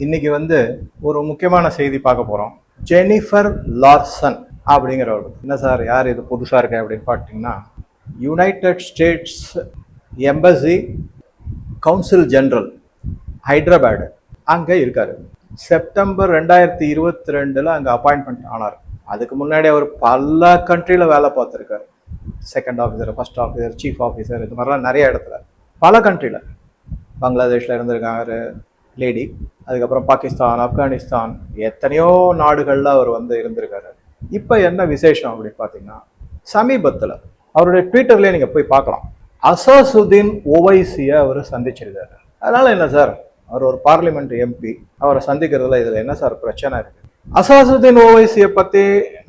இன்னைக்கு வந்து ஒரு முக்கியமான செய்தி பார்க்க போறோம். ஜெனிஃபர் லார்சன் அப்படிங்கிறவர். என்ன சார் யார் இது புதுசாக இருக்கு அப்படின்னு பார்த்தீங்கன்னா United States embassy council general Hyderabad அங்கே இருக்கார். செப்டம்பர் ரெண்டாயிரத்தி இருபத்தி ரெண்டில் அங்கே அப்பாயின்மெண்ட் ஆனார். அதுக்கு முன்னாடி அவர் பல கண்ட்ரியில் வேலை பார்த்துருக்காரு. Second officer first officer chief officer இது மாதிரிலாம் நிறைய இடத்துல. பல கண்ட்ரியில் பங்களாதேஷில் இருந்திருக்காரு. லேடி அதுக்கப்புறம் பாகிஸ்தான் ஆப்கானிஸ்தான் எத்தனையோ நாடுகளில் அவர் வந்து இருந்திருக்காரு. இப்போ என்ன விசேஷம் அப்படின்னு பார்த்தீங்கன்னா சமீபத்தில் அவருடைய ட்விட்டர்லேயே நீங்கள் போய் பார்க்கலாம். அசாசுதீன் ஓவைசியை அவர் சந்திச்சிருக்காரு. அதனால் என்ன சார்? அவர் ஒரு பார்லிமெண்ட் எம்பி அவரை சந்திக்கிறதுல இதில் என்ன சார் பிரச்சனை இருக்குது அசாசுதீன் ஓவைசியை பற்றி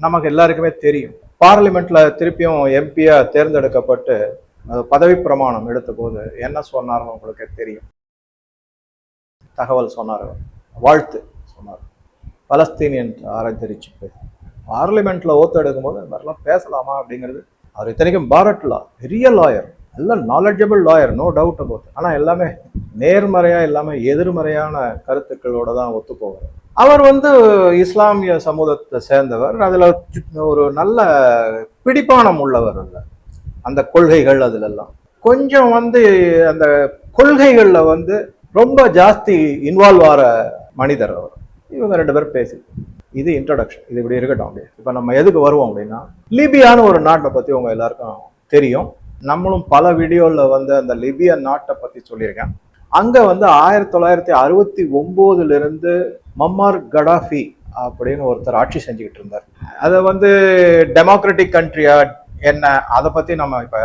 நமக்கு எல்லாருக்குமே தெரியும். பார்லிமெண்ட்டில் திருப்பியும் எம்பியாக தேர்ந்தெடுக்கப்பட்டு அது பதவி பிரமாணம் எடுத்த போது என்ன சொன்னார்னு உங்களுக்கு தெரியும். தகவல் சொன்னார் வாழ்த்து சொன்னார். பலஸ்தீனியன் ஆராய்ந்தரிச்சு பார்லிமெண்ட்டில் ஓத்து எடுக்கும்போது இந்த மாதிரிலாம் பேசலாமா அப்படிங்கிறது அவர் இத்தனைக்கும் பாரத் லா பெரிய லாயர் நல்ல knowledgeable lawyer no doubt about ஆனால் எல்லாமே நேர்மறையாக எல்லாமே எதிர்மறையான கருத்துக்களோட தான் ஒத்துப்போவார் அவர் வந்து இஸ்லாமிய சமூகத்தை சேர்ந்தவர். அதில் ஒரு நல்ல பிடிப்பானம் உள்ளவர் அல்ல. அந்த கொள்கைகள் அதிலெல்லாம். கொஞ்சம் வந்து அந்த கொள்கைகளில் வந்து ரொம்ப ஜாஸ்தி இன்வால்வ் ஆகிற மனிதர் அவர். இவங்க ரெண்டு பேரும் பேசி. இது இன்ட்ரடக்ஷன் இது இப்படி இருக்கட்டும் அப்படி இப்போ நம்ம எதுக்கு வருவோம் அப்படின்னா லிபியான்னு ஒரு நாட்டை பற்றி உங்க எல்லாருக்கும் தெரியும். நம்மளும் பல வீடியோவில் வந்து அந்த லிபியா நாட்டை பற்றி சொல்லியிருக்கேன். அங்கே வந்து ஆயிரத்தி தொள்ளாயிரத்தி அறுபத்தி ஒம்போதுலேருந்து மம்மார் கடாஃபி அப்படின்னு ஒருத்தர் ஆட்சி செஞ்சுக்கிட்டு இருந்தார். அதை வந்து டெமோக்ராட்டிக் கண்ட்ரியா என்ன அதை பற்றி நம்ம இப்போ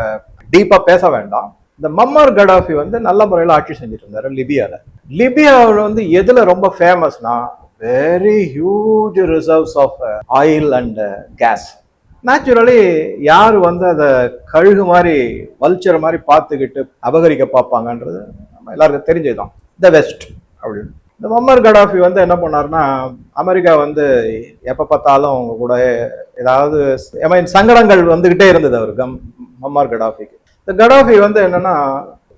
டீப்பாக பேச வேண்டாம். இந்த மம்மார் கடாஃபி வந்து நல்ல முறையில் ஆட்சி செஞ்சுட்டு இருந்தார் லிபியாவில் லிபியாவில் வந்து எதில் ரொம்ப ஃபேமஸ்னா very huge reserves of oil and gas naturally யார் வந்து அதை கழுகு மாதிரி வல்ச்சர் மாதிரி பார்த்துக்கிட்டு அபகரிக்க பார்ப்பாங்கன்றது நம்ம எல்லாருக்கும் தெரிஞ்சதுதான். த வெஸ்ட் அப்படின்னு. இந்த மம்மர் கடாஃபி வந்து என்ன பண்ணாருன்னா அமெரிக்கா வந்து எப்போ பார்த்தாலும் அவங்க கூட ஏதாவது ஐ மீன் சங்கடங்கள் வந்துக்கிட்டே இருந்தது அவர் கம் கடாஃபிக்கு. இந்த கடாஃபி வந்து என்னன்னா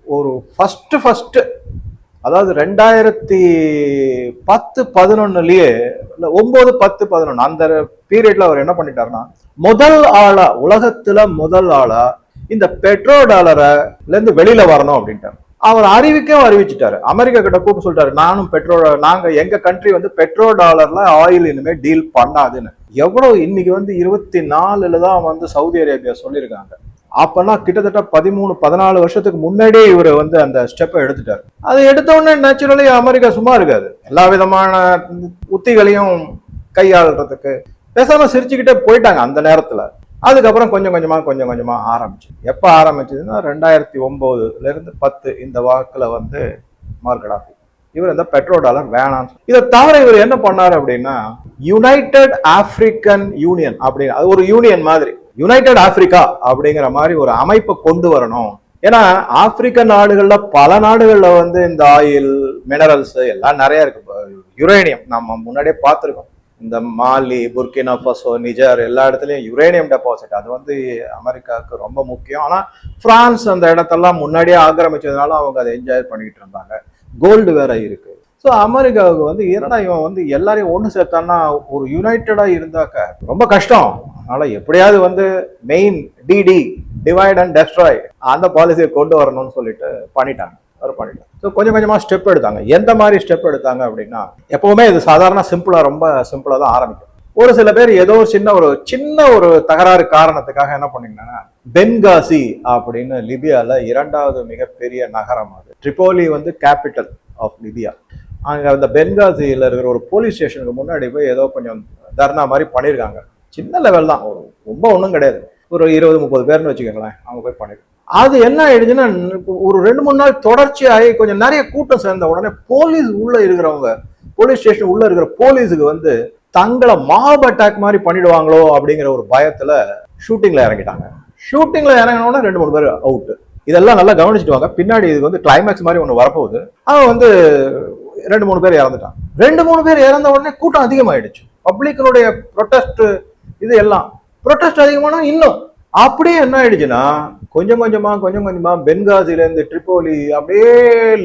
ஒரு ஃபஸ்ட்டு ஃபஸ்ட்டு அதாவது ரெண்டாயிரத்தி பத்து பதினொன்னுலயே இல்லை ஒன்பது பத்து பதினொன்று அந்த பீரியட்ல அவர் என்ன பண்ணிட்டாருன்னா முதல் ஆளா உலகத்துல முதல் ஆளா இந்த பெட்ரோ டாலரை இருந்து வெளியில வரணும் அப்படின்ட்டார். அவர் அறிவிக்கவும் அறிவிச்சிட்டாரு. அமெரிக்கா கிட்ட கூப்பிட்டு சொல்லிட்டாரு நானும் பெட்ரோ நாங்க எங்க கண்ட்ரி வந்து பெட்ரோ டாலர்ல ஆயில் இனிமே டீல் பண்ணாதுன்னு. எவ்வளவு இன்னைக்கு வந்து இருபத்தி நாலுல தான் வந்து சவுதி அரேபியா சொல்லியிருக்காங்க. அப்பனா கிட்டத்தட்ட பதிமூணு பதினாலு வருஷத்துக்கு முன்னாடியே இவர் வந்து அந்த ஸ்டெப்பை எடுத்துட்டார். அதை எடுத்த உடனே நேச்சுரலி அமெரிக்கா சும்மா இருக்காது. எல்லா விதமான உத்திகளையும் கையாளுறதுக்கு பேசாம சிரிச்சுக்கிட்டே போயிட்டாங்க அந்த நேரத்துல. அதுக்கப்புறம் கொஞ்சம் கொஞ்சமா கொஞ்சம் கொஞ்சமா ஆரம்பிச்சு. எப்ப ஆரம்பிச்சதுன்னா ரெண்டாயிரத்தி ஒன்பதுல இருந்து பத்து இந்த வாக்குல வந்து மார்க்கடாஃபி இவர் இந்த பெட்ரோ டாலர் வேணாம் இதை தவிர இவர் என்ன பண்ணாரு அப்படின்னா யுனைடெட் ஆப்பிரிக்கன் யூனியன் அப்படின்னு அது ஒரு யூனியன் மாதிரி. யுனைடெட் ஆப்பிரிக்கா அப்படிங்கிற மாதிரி ஒரு அமைப்பை கொண்டு வரணும். ஏன்னா ஆப்பிரிக்க நாடுகளில் பல நாடுகளில் வந்து இந்த ஆயில் மினரல்ஸ் எல்லாம் நிறைய இருக்கு. யுரேனியம் நம்ம முன்னாடியே பார்த்துருக்கோம். இந்த மாலி புர்கினா ஃபசோ நிஜர் எல்லா இடத்துலையும் யுரேனியம் டெபாசிட் அது வந்து அமெரிக்காவுக்கு ரொம்ப முக்கியம். ஆனால் பிரான்ஸ் அந்த இடத்தெல்லாம் முன்னாடியே ஆக்கிரமிச்சதுனால அவங்க அதை என்ஜாய் பண்ணிக்கிட்டு இருந்தாங்க. கோல்டு வேற இருக்குது ஸோ அமெரிக்காவுக்கு வந்து என்னடா இவன் வந்து எல்லாரையும் ஒன்று சேர்த்தான்னா ஒரு யுனைட்டடாக இருந்தாக்க ரொம்ப கஷ்டம். அதனால் எப்படியாவது வந்து மெயின் டிடி டிவைட் அண்ட் டெஸ்ட்ராய் அந்த பாலிசியை கொண்டு வரணும்னு சொல்லிட்டு பண்ணிட்டாங்க. அவர் பண்ணிட்டாங்க. ஸோ கொஞ்சம் கொஞ்சமாக ஸ்டெப் எடுத்தாங்க. எந்த மாதிரி ஸ்டெப் எடுத்தாங்க அப்படின்னா எப்போவுமே இது சாதாரண சிம்பிளாக ரொம்ப சிம்பிளாக தான் ஆரம்பிக்கும். ஒரு சில பேர் ஏதோ ஒரு சின்ன ஒரு சின்ன ஒரு தகராறு காரணத்துக்காக என்ன பண்ணீங்கன்னா பென்காசி அப்படின்னு லிபியாவில் இரண்டாவது மிகப்பெரிய நகரம் அது. ட்ரிபோலி வந்து கேபிட்டல் ஆஃப் லிபியா அங்கே அந்த பென்காசியில் இருக்கிற ஒரு போலீஸ் ஸ்டேஷனுக்கு முன்னாடி போய் ஏதோ கொஞ்சம் தர்ணா மாதிரி பண்ணியிருக்காங்க சின்ன லெவல் தான். ஒரு ரொம்ப ஒன்றும் கிடையாது. ஒரு இருபது முப்பது பேர்னு வச்சுக்கோங்களேன். அவங்க போய் பண்ணிருக்காங்க அது என்ன ஆயிடுச்சுன்னா ஒரு ரெண்டு மூணு நாள் தொடர்ச்சியாகி கொஞ்சம் நிறைய கூட்டம் சேர்ந்த உடனே போலீஸ் உள்ளே இருக்கிறவங்க போலீஸ் ஸ்டேஷன் உள்ளே இருக்கிற போலீஸுக்கு வந்து தங்களை மாப் அட்டாக் மாதிரி பண்ணிடுவாங்களோ அப்படிங்கிற ஒரு பயத்தில் ஷூட்டிங்கில் இறங்கிட்டாங்க. ஷூட்டிங்கில் இறங்கினோடனே ரெண்டு மூணு பேர் அவுட்டு இதெல்லாம் நல்லா கவனிச்சுட்டு வாங்க. பின்னாடி இது வந்து கிளைமேக்ஸ் மாதிரி ஒன்று வரப்போகுது. அவன் வந்து ரெண்டு மூணு பேர் இறந்துட்டான் ரெண்டு மூணு பேர் இறந்த உடனே கூட்டம் அதிகமாயிடுச்சு. பப்ளிக்கினுடைய ப்ரொட்டஸ்ட் இது எல்லாம். ப்ரொட்டஸ்ட் அதிகமானா இன்னும். அப்படியே என்ன ஆயிடுச்சுன்னா கொஞ்சம் கொஞ்சமா கொஞ்சம் கொஞ்சமா பென்காசிலேருந்து ட்ரிப்போலி அப்படியே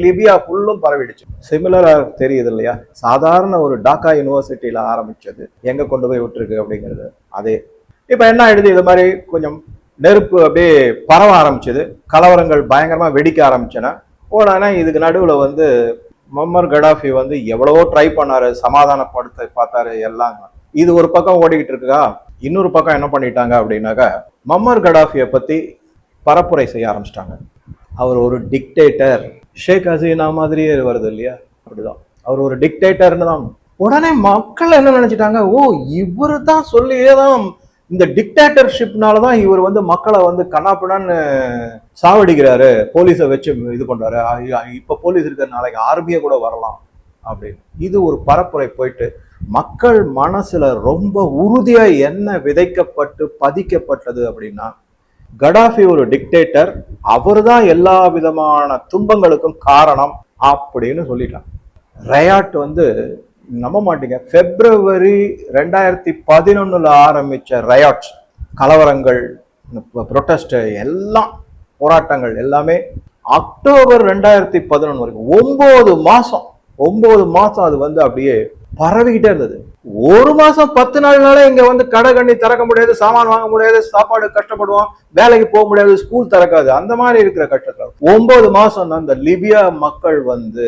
லிபியா ஃபுல்லும் பரவிடுச்சு. சிமிலரா தெரியுது இல்லையா? சாதாரண ஒரு டாக்கா யூனிவர்சிட்டியில ஆரம்பிச்சது. எங்க கொண்டு போய் விட்டுருக்கு அப்படிங்கிறது. அதே. இப்ப என்ன ஆயிடுது? இது மாதிரி கொஞ்சம் நெருப்பு அப்படியே பரவ ஆரம்பிச்சது. கலவரங்கள் பயங்கரமா வெடிக்க ஆரம்பிச்சன உடனே இதுக்கு நடுவில் வந்து மம்மர் கடாஃபி வந்து எவ்வளவோ ட்ரை பண்ணாரு சமாதானப்படுத்த பார்த்தாரு எல்லாம். இது ஒரு பக்கம் ஓடிக்கிட்டு இருக்குதா? இன்னொரு பக்கம் என்ன பண்ணிட்டாங்க அப்படின்னாக்கா மம்மர் கடாஃபியை பத்தி பரப்புரை செய்ய ஆரம்பிச்சிட்டாங்க. அவர் ஒரு டிக்டேட்டர் ஷேக் ஹசீனா மாதிரியே வருது இல்லையா? அப்படிதான். அவர் ஒரு டிக்டேட்டர்னு தான். உடனே மக்கள் என்ன நினைச்சிட்டாங்க? ஓ இவரு தான் சொல்லியே தான் இந்த டிக்டேட்டர்ஷிப்னால தான் இவர் வந்து மக்களை வந்து கண்ணாப்பிடான்னு சாவடிக்கிறாரு. போலீஸை வச்சு இது பண்றாரு. இப்போ இப்ப போலீஸ் இருக்கிற நாளைக்கு ஆர்மியை கூட வரலாம் அப்படின்னு. இது ஒரு பரப்புரை போயிட்டு மக்கள் மனசுல ரொம்ப உறுதியா என்ன விதைக்கப்பட்டு பதிக்கப்பட்டது அப்படின்னா கடாஃபி ஒரு டிக்டேட்டர் அவர் தான் எல்லா விதமான துன்பங்களுக்கும் காரணம் அப்படின்னு சொல்லிட்டான். ரயாட் வந்து நம்ப மாட்டீங்க. பிப்ரவரி ரெண்டாயிரத்தி பதினொன்னுல ஆரம்பிச்ச ரயாட்ஸ் கலவரங்கள் ப்ரொட்டஸ்ட் எல்லாம் போராட்டங்கள் எல்லாமே அக்டோபர் ரெண்டாயிரத்தி பதினொன்று வரைக்கும். ஒன்பது மாசம் ஒன்பது மாசம் அது வந்து அப்படியே பரவிக்கிட்டே இருந்தது. ஒரு மாசம் பத்து நாள்னால இங்க வந்து கடை கண்ணி திறக்க முடியாது சாமான் வாங்க முடியாது சாப்பாடு கஷ்டப்படுவோம் வேலைக்கு போக முடியாது ஸ்கூல் திறக்காது. அந்த மாதிரி இருக்கிற கட்டத்தில் ஒன்பது மாசம் தான் இந்த லிபியா மக்கள் வந்து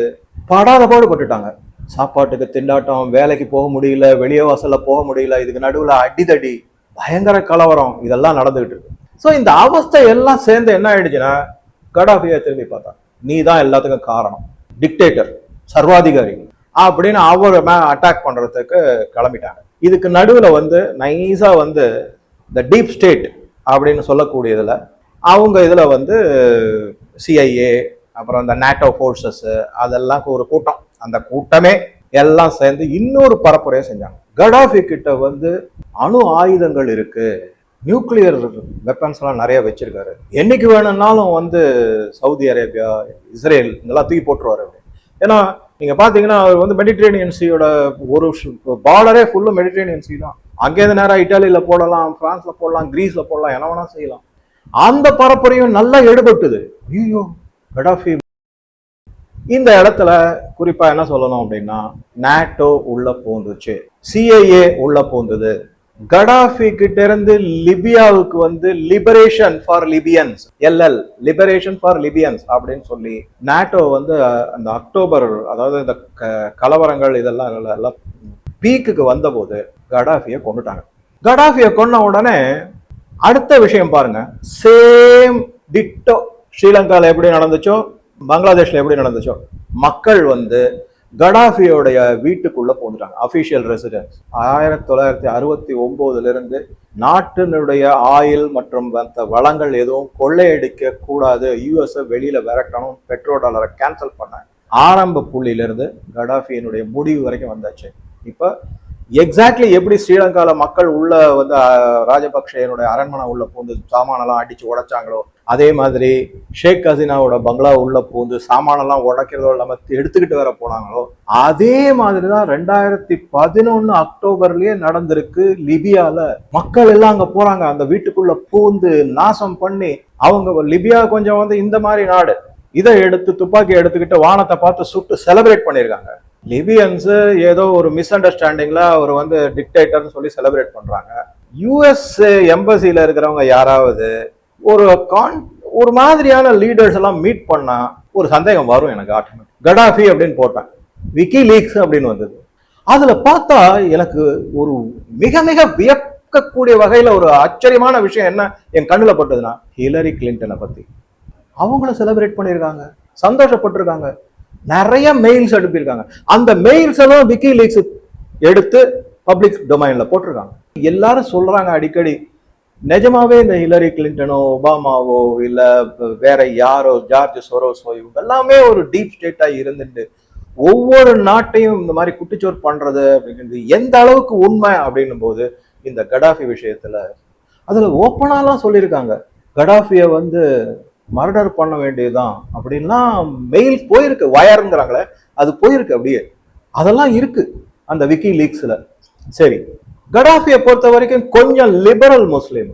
படாத பாடுபட்டுட்டாங்க. சாப்பாட்டுக்கு திண்டாட்டம் வேலைக்கு போக முடியல வெளியே வாசலில் போக முடியல இதுக்கு நடுவில் அடிதடி பயங்கர கலவரம் இதெல்லாம் நடந்துகிட்டு இருக்கு. ஸோ இந்த அவஸ்தை எல்லாம் சேர்ந்து என்ன ஆயிடுச்சுன்னா கடாஃபியை திரும்பி பார்த்தா நீ தான் எல்லாத்துக்கும் காரணம். டிக்டேட்டர் சர்வாதிகாரி. அப்படின்னு அவர் மே அட்டாக் பண்ணுறதுக்கு கிளம்பிட்டாங்க. இதுக்கு நடுவில் வந்து நைஸாக வந்து இந்த டீப் ஸ்டேட் அப்படின்னு சொல்லக்கூடியதில் அவங்க இதில் வந்து சிஐஏ அப்புறம் இந்த நேட்டோ ஃபோர்ஸஸ் அதெல்லாம் ஒரு கூட்டம். அந்த கூட்டமே எல்லாம் சேர்ந்து இன்னொரு பரப்புரையை செஞ்சாங்க. கடாஃபி கிட்ட வந்து அணு ஆயுதங்கள் இருக்கு நியூக்ளியர் வெப்பன்ஸ் எல்லாம் நிறைய வச்சிருக்காரு. என்னைக்கு வேணும்னாலும் வந்து சவுதி அரேபியா இஸ்ரேல் இதெல்லாம் தூக்கி போட்டுருவாரு அப்படி. ஏன்னா நீங்க பாத்தீங்கன்னா அவர் வந்து மெடிட்ரேனியன் சீயோட ஒரு பார்டரே ஃபுல்லு மெடிட்ரேனியன் சீ தான். அங்கேருந்து நேரம் இட்டாலியில போடலாம் பிரான்ஸ்ல போடலாம் கிரீஸ்ல போடலாம் என்ன வேணா செய்யலாம். அந்த பரப்புரையும் நல்லா எடுபட்டுது. ஐயோ கடாஃபி இந்த இடத்துல குறிப்பா என்ன சொல்லணும் அப்படின்னா நாட்டோ உள்ள போந்துச்சு. சிஐஏ உள்ள போந்தது. கடாஃபி கிட்ட இருந்து லிபியாவுக்கு வந்து liberation for Libyans LL liberation for Libyans அப்படின்னு சொல்லி நாட்டோ வந்து அந்த அக்டோபர் அதாவது இந்த க- கலவரங்கள் இதெல்லாம் எல்லாம் பீக்குக்கு வந்தபோது கடாஃபியை கொண்டுட்டாங்க கடாஃபியை கொன்ன உடனே அடுத்த விஷயம் பாருங்க. சேம் டிட்டோ ஸ்ரீலங்கால எப்படி நடந்துச்சோ பங்களாதேஷ்ல எப்படி நடந்துச்சோ மக்கள் வந்து கடாஃபியோடைய வீட்டுக்குள்ளே போந்துட்டாங்க. அஃபீஷியல் ரெசிடென்ஸ் ஆயிரத்தி தொள்ளாயிரத்தி அறுபத்தி ஒம்போதுலேருந்து நாட்டினுடைய ஆயில் மற்றும் மற்ற வளங்கள் எதுவும் கொள்ளையடிக்க கூடாது. யூஎஸ் வெளியில் விரட்டணும். பெட்ரோ டாலரை கேன்சல் பண்ணாங்க. ஆரம்ப புள்ளியிலிருந்து கடாஃபியினுடைய முடிவு வரைக்கும் வந்தாச்சு. இப்போ எக்ஸாக்ட்லி எப்படி ஸ்ரீலங்காவில் மக்கள் உள்ள வந்து ராஜபக்சேனுடைய அரண்மனை உள்ள பூந்து சாமானெல்லாம் அடித்து உடைச்சாங்களோ அதே மாதிரி ஷேக் ஹசீனாவோட பங்களா உள்ள பூந்து சாமானெல்லாம் உடைக்கிறதோ இல்லாமல் எடுத்துக்கிட்டு வர போனாங்களோ அதே மாதிரி தான் ரெண்டாயிரத்தி பதினொன்று அக்டோபர்லயே நடந்திருக்கு லிபியால. மக்கள் எல்லாம் அங்கே போறாங்க. அந்த வீட்டுக்குள்ள பூந்து நாசம் பண்ணி அவங்க லிபியா கொஞ்சம் வந்து இந்த மாதிரி நாடு. இதை எடுத்து துப்பாக்கி எடுத்துக்கிட்டு வானத்தை பார்த்து சுட்டு செலிப்ரேட் பண்ணியிருக்காங்க. லிபியன்ஸ் ஏதோ ஒரு மிஸ் அண்டர்ஸ்டாண்டிங்ல அவர் வந்து டிக்டேட்டர்னு சொல்லி செலிப்ரேட் பண்றாங்க. யூஎஸ் எம்பசியில் இருக்கிறவங்க யாராவது ஒரு கான் ஒரு மாதிரியான லீடர்ஸ் எல்லாம் மீட் பண்ணா ஒரு சந்தேகம் வரும் எனக்கு ஆட்டோமேட்டிக் கடாஃபி அப்படின்னு போட்டேன். விக்கி லீக்ஸ் அப்படின்னு வந்தது. அதுல பார்த்தா எனக்கு ஒரு மிக மிக வியக்கக்கூடிய வகையில ஒரு ஆச்சரியமான விஷயம் என்ன என் கண்ணுல பட்டதுன்னா ஹிலரி கிளின்டனை பத்தி. அவங்கள செலிப்ரேட் பண்ணியிருக்காங்க. சந்தோஷப்பட்டிருக்காங்க. நிறைய மெயில்ஸ் அனுப்பியிருக்காங்க. அந்த மெயில்ஸ் எல்லாம் விக்கி லீக்ஸ் எடுத்து பப்ளிக் டொமைன்ல போட்டிருக்காங்க. எல்லாரும் சொல்றாங்க அடிக்கடி நிஜமாவே இந்த ஹிலரி கிளின்டனோ ஒபாமாவோ இல்லை வேற யாரோ ஜார்ஜ் சோரோஸோ இவங்க எல்லாமே ஒரு டீப் ஸ்டேட்டா இருந்துட்டு ஒவ்வொரு நாட்டையும் இந்த மாதிரி குட்டிச்சோர் பண்றது அப்படிங்கிறது எந்த அளவுக்கு உண்மை அப்படின்னும் போது இந்த கடாஃபி விஷயத்துல அதுல ஓப்பனாலாம் சொல்லியிருக்காங்க. கடாஃபியை வந்து மர்டர் பண்ண வேண்டியதுதான் அப்படின்லாம் மெயில் போயிருக்கு வயருங்கிறாங்களே அது போயிருக்கு அப்படியே. அதெல்லாம் இருக்கு அந்த விக்கி லீக்ஸ்ல சரி கடாஃபியை பொறுத்த வரைக்கும் கொஞ்சம் liberal Muslim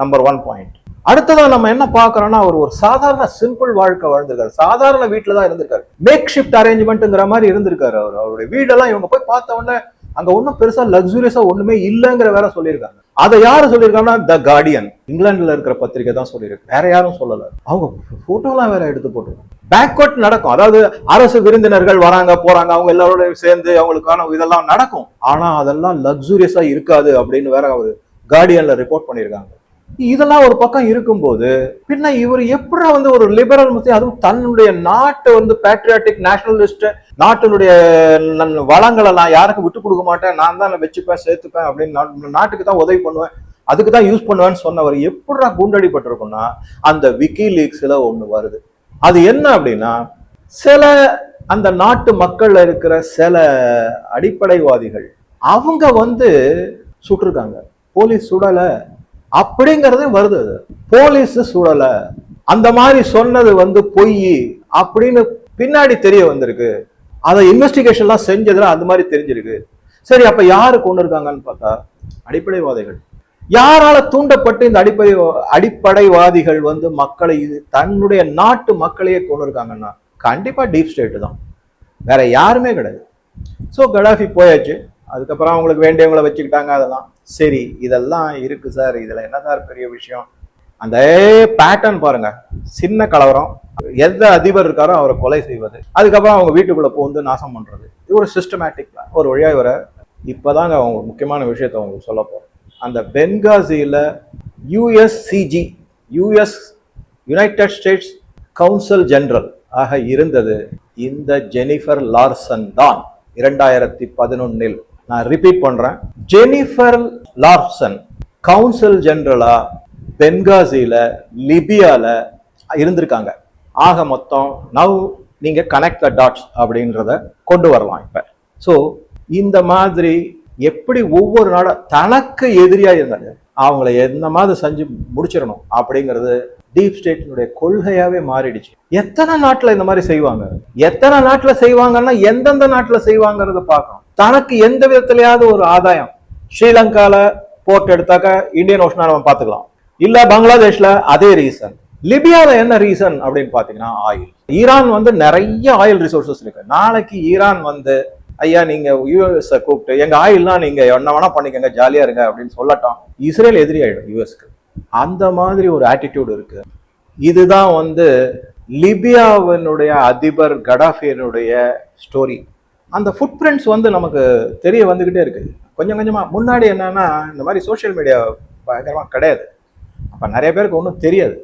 number one point அடுத்ததாக நம்ம என்ன பார்க்கறோம்னா அவர் ஒரு சாதாரண சிம்பிள் வாழ்க்கை வாழ்ந்திருக்காரு. சாதாரண வீட்டுல தான் இருந்திருக்காரு. மேக் ஷிஃப்ட் அரேஞ்ச்மெண்ட்ங்கிற மாதிரி இருந்திருக்காரு அவர். அவருடைய வீடெல்லாம் இவங்க போய் பார்த்த உடனே அங்க ஒன்றும் பெருசா லக்ஸூரியஸா ஒண்ணுமே இல்லைங்கிற வேற சொல்லியிருக்காங்க. அதை யாரு சொல்லியிருக்காங்கன்னா த கார்டியன் இங்கிலாந்துல இருக்கிற பத்திரிக்கை தான் சொல்லியிருக்கு. வேற யாரும் சொல்லல. அவங்க போட்டோலாம் வேற எடுத்து போட்டுருக்காங்க. பேக்வர்ட் நடக்கும். அதாவது அரசு விருந்தினர்கள் வராங்க போறாங்க அவங்க எல்லாரோடையும் சேர்ந்து அவங்களுக்கான இதெல்லாம் நடக்கும். ஆனா அதெல்லாம் லக்ஸூரியஸா இருக்காது அப்படின்னு வேற அவர் கார்டியன்ல ரிப்போர்ட் பண்ணியிருக்காங்க இதெல்லாம் ஒரு பக்கம் இருக்கும்போது பின்ன இவர் எப்படி வந்து ஒரு லிபரல் முஸ்லீம் அதுவும் தன்னுடைய நாட்டை வந்து பேட்ரியாட்டிக் நேஷனலிஸ்ட் நாட்டினுடைய நன்- வளங்களை நான் யாருக்கும் விட்டு கொடுக்க மாட்டேன் நான் தான் வச்சுப்பேன் சேர்த்துப்பேன் அப்படின்னு நாட்டுக்கு தான் உதவி பண்ணுவேன் அதுக்கு தான் யூஸ் பண்ணுவேன்னு சொன்னவர் எப்படா குண்டடிப்பட்டிருக்கும்னா அந்த விக்கி லீக்ஸ்ல ஒண்ணு வருது. அது என்ன அப்படின்னா சில அந்த நாட்டு மக்கள்ல இருக்கிற சில அடிப்படைவாதிகள் அவங்க வந்து சுட்டிருக்காங்க. போலீஸ் சுடல அப்படிங்கறதே வருது அது. போலீஸ் சுடல. அந்த மாதிரி சொன்னது வந்து பொய் அப்படின்னு பின்னாடி தெரிய வந்திருக்கு. அதை இன்வெஸ்டிகேஷன்லாம் செஞ்சதுல அந்த மாதிரி தெரிஞ்சிருக்கு. சரி அப்ப யாரு கொண்டு இருக்காங்கன்னு பார்த்தா அடிப்படைவாதிகள். யாரால தூண்டப்பட்டு இந்த அடிப்படை அடிப்படைவாதிகள் வந்து மக்களை இது தன்னுடைய நாட்டு மக்களையே கொண்டு இருக்காங்கன்னா கண்டிப்பா டீப் ஸ்டேட் தான். வேற யாருமே கிடையாது. ஸோ கடாஃபி போயாச்சு. அதுக்கப்புறம் அவங்களுக்கு வேண்டியவங்களை வச்சுக்கிட்டாங்க அதெல்லாம். சரி இதெல்லாம் இருக்கு சார். இதுல என்ன சார் பெரிய விஷயம்? அந்த பேட்டர்ன் பாருங்க. சின்ன கலவரம். எந்த அதிபர் இருக்காரோ அவரை கொலை செய்வது. அதுக்கப்புறம் அவங்க வீட்டுக்குள்ள போந்து நாசம் பண்றது. இது ஒரு சிஸ்டமேட்டிக் ஒரு வழியா இவரை இப்பதாங்க அவங்க முக்கியமான விஷயத்த அவங்களுக்கு சொல்ல போறோம். அந்த பென்காசியில் USCG US United States council general ஆக இருந்தது. இந்த ஜெனிஃபர் லார்சன் தான் இரண்டாயிரத்தி பதினொன்னில். நான் ரிப்பீட் பண்றேன். ஜெனிஃபர் லார்சன் கவுன்சில் ஜெனரலா பென்காசியில லிபியால இருந்திருக்காங்க. ஆக மொத்தம் நவ் நீங்க கனெக்ட் த டாட்ஸ் அப்படின்றத கொண்டு வரலாம் இப்ப. ஸோ இந்த மாதிரி எப்படி ஒவ்வொரு நாடும் தனக்கு எதிரியாக இருந்தாங்க? அவங்கள எந்த மாதிரி செஞ்சு முடிச்சிடணும் அப்படிங்கிறது டீப் ஸ்டேட்டினுடைய கொள்கையாவே மாறிடுச்சு. எத்தனை நாட்டில் இந்த மாதிரி செய்வாங்க? எத்தனை நாட்டில் செய்வாங்கன்னா எந்தெந்த நாட்டில் செய்வாங்கிறத பார்க்கணும். தனக்கு எந்த விதத்துலையாவது ஒரு ஆதாயம். ஸ்ரீலங்காவில் போர்ட் எடுத்தாக்க இந்தியன் ஓஷனா நம்ம பார்த்துக்கலாம். இல்லை பங்களாதேஷ்ல அதே ரீசன் லிபியாவில் என்ன ரீசன் அப்படின்னு பார்த்தீங்கன்னா ஆயில். ஈரான் வந்து நிறைய ஆயில் ரிசோர்சஸ் இருக்கு. நாளைக்கு ஈரான் வந்து ஐயா நீங்க யூஎஸ் கூப்பிட்டு எங்க ஆயில்லாம் நீங்க என்ன வேணா பண்ணிக்கங்க ஜாலியா இருங்க அப்படின்னு சொல்லட்டும். இஸ்ரேல் எதிரி ஆயிடும் யூஎஸ்க்கு அந்த மாதிரி ஒரு ஆட்டிடியூடு இருக்கு. இதுதான் வந்து லிபியாவினுடைய அதிபர் கடாஃபியனுடைய ஸ்டோரி அந்த ஃபுட் பிரிண்ட்ஸ் வந்து நமக்கு தெரிய வந்துகிட்டே இருக்கு. கொஞ்சம் கொஞ்சமா முன்னாடி என்னன்னா இந்த மாதிரி சோஷியல் மீடியா பயங்கரமா கிடையாது. அப்ப நிறைய பேருக்கு ஒன்றும் தெரியாது.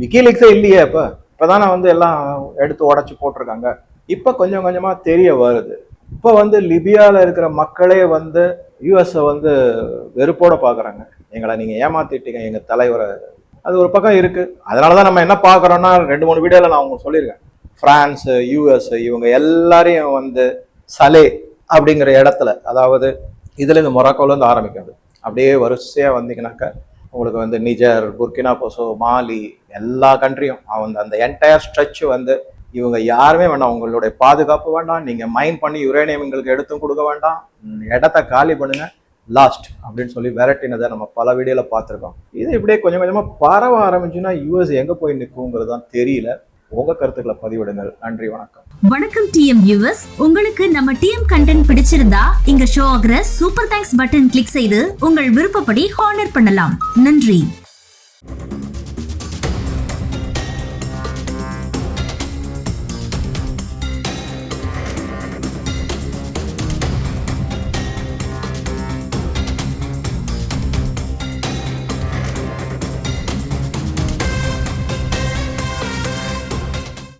விக்கிலீக்ஸே இல்லையே இப்ப. இப்பதானே வந்து எல்லாம் எடுத்து உடைச்சு போட்டிருக்காங்க. இப்ப கொஞ்சம் கொஞ்சமா தெரிய வருது. இப்போ வந்து லிபியாவில் இருக்கிற மக்களே வந்து யூஎஸ்ஸை வந்து வெறுப்போட பார்க்குறாங்க எங்களை நீங்கள் ஏமாத்திட்டீங்க எங்கள் தலைவரை. அது ஒரு பக்கம் இருக்குது அதனால தான் நம்ம என்ன பார்க்குறோன்னா ரெண்டு மூணு வீடியோவில் நான் உங்களுக்கு சொல்லியிருக்கேன். ஃப்ரான்ஸு யூஎஸ் இவங்க எல்லாரையும் வந்து சலே அப்படிங்கிற இடத்துல அதாவது இதில் இந்த மொராக்கோலேருந்து ஆரம்பிக்கிறது. அப்படியே வரிசையாக வந்தீங்கன்னாக்கா உங்களுக்கு வந்து நிஜர் புர்கினா போசோ மாலி எல்லா கண்ட்ரியும் அவன் அந்த என்டையர் ஸ்ட்ரெச்சு வந்து இவங்க யாருமே வேண்டாம். உங்களுடைய பாதுகாப்பு வேண்டாம். நீங்க மைண்ட் பண்ணி யுரேனியம் எங்களுக்கு எடுத்தும் கொடுக்க வேண்டாம். இடத்த காலி பண்ணுங்க. லாஸ்ட் அப்படின்னு சொல்லி விரட்டினதை நம்ம பல வீடியோல பார்த்துருக்கோம். இது இப்படியே கொஞ்சம் கொஞ்சமா பரவ ஆரம்பிச்சுன்னா யூஎஸ் எங்க போய் நிற்குங்கிறது தான் தெரியல. உங்க கருத்துக்களை பதிவிடுங்கள். நன்றி வணக்கம். வணக்கம் டிஎம் வியூவர்ஸ் உங்களுக்கு நம்ம டிஎம் கண்டென்ட் பிடிச்சிருந்தா இங்க ஷோ ஆகிற சூப்பர் தேங்க்ஸ் பட்டன் கிளிக் செய்து உங்கள் விருப்பப்படி ஹானர் பண்ணலாம். நன்றி.